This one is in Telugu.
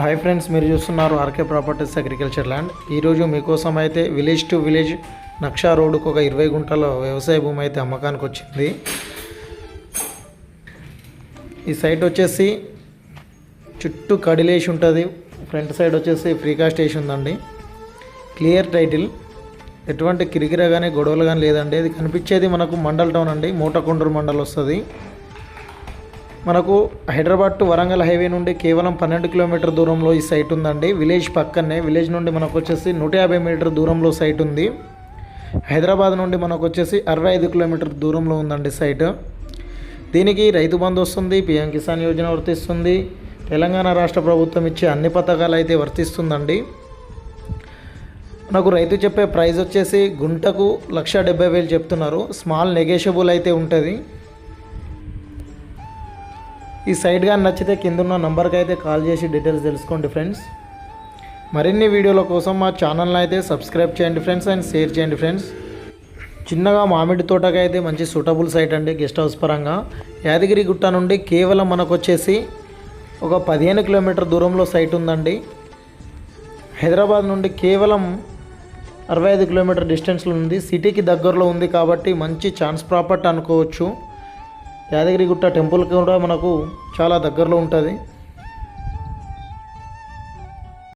హాయ్ ఫ్రెండ్స్ మీరు చూస్తున్నారు ఆర్కే ప్రాపర్టీస్ అగ్రికల్చర్ ల్యాండ్ ఈరోజు మీకోసం అయితే విలేజ్ టు విలేజ్ నక్షా రోడ్డుకు ఒక ఇరవై గుంటల వ్యవసాయ భూమి అయితే అమ్మకానికి వచ్చింది. ఈ సైట్ వచ్చేసి చుట్టూ కడిలేసి ఉంటుంది. ఫ్రంట్ సైడ్ వచ్చేసి ఫ్రీకాస్ట్ వేసి ఉందండి. క్లియర్ టైటిల్ ఎటువంటి కిరికిర కానీ గొడవలు కానీ లేదండి. ఇది కనిపించేది మనకు మండల్ టౌన్ అండి. మూటకొండూరు మండల్ వస్తుంది. మనకు హైదరాబాద్ టు వరంగల్ హైవే నుండి కేవలం పన్నెండు కిలోమీటర్ దూరంలో ఈ సైట్ ఉందండి. విలేజ్ పక్కనే విలేజ్ నుండి మనకు వచ్చేసి నూట యాభై మీటర్ దూరంలో సైట్ ఉంది. హైదరాబాద్ నుండి మనకు వచ్చేసి అరవై ఐదు కిలోమీటర్ దూరంలో ఉందండి సైట్ దీనికి రైతు బంధు వస్తుంది పిఎం కిసాన్ యోజన వర్తిస్తుంది. తెలంగాణ రాష్ట్ర ప్రభుత్వం ఇచ్చే అన్ని పథకాలు అయితే వర్తిస్తుందండి. నాకు రైతు చెప్పే ప్రైస్ వచ్చేసి గుంటకు లక్ష డెబ్బై వేలు చెప్తున్నారు. స్మాల్ నెగేషబుల్ అయితే ఉంటుంది. ఈ సైట్ కానీ నచ్చితే కింద ఉన్న నంబర్కి అయితే కాల్ చేసి డీటెయిల్స్ తెలుసుకోండి ఫ్రెండ్స్. మరిన్ని వీడియోల కోసం మా ఛానల్ని అయితే సబ్స్క్రైబ్ చేయండి ఫ్రెండ్స్ అండ్ షేర్ చేయండి ఫ్రెండ్స్. చిన్నగా మామిడి తోటకైతే అయితే మంచి సూటబుల్ సైట్ అండి గెస్ట్ హౌస్ పరంగా. యాదగిరి గుట్ట నుండి కేవలం మనకు వచ్చేసి ఒక పదిహేను కిలోమీటర్ దూరంలో సైట్ ఉందండి. హైదరాబాద్ నుండి కేవలం అరవై ఐదు కిలోమీటర్ డిస్టెన్స్లో ఉంది. సిటీకి దగ్గరలో ఉంది కాబట్టి మంచి ఛాన్స్ ప్రాపర్టీ అనుకోవచ్చు. యాదగిరిగుట్ట టెంపుల్ కూడా మనకు చాలా దగ్గరలో ఉంటుంది.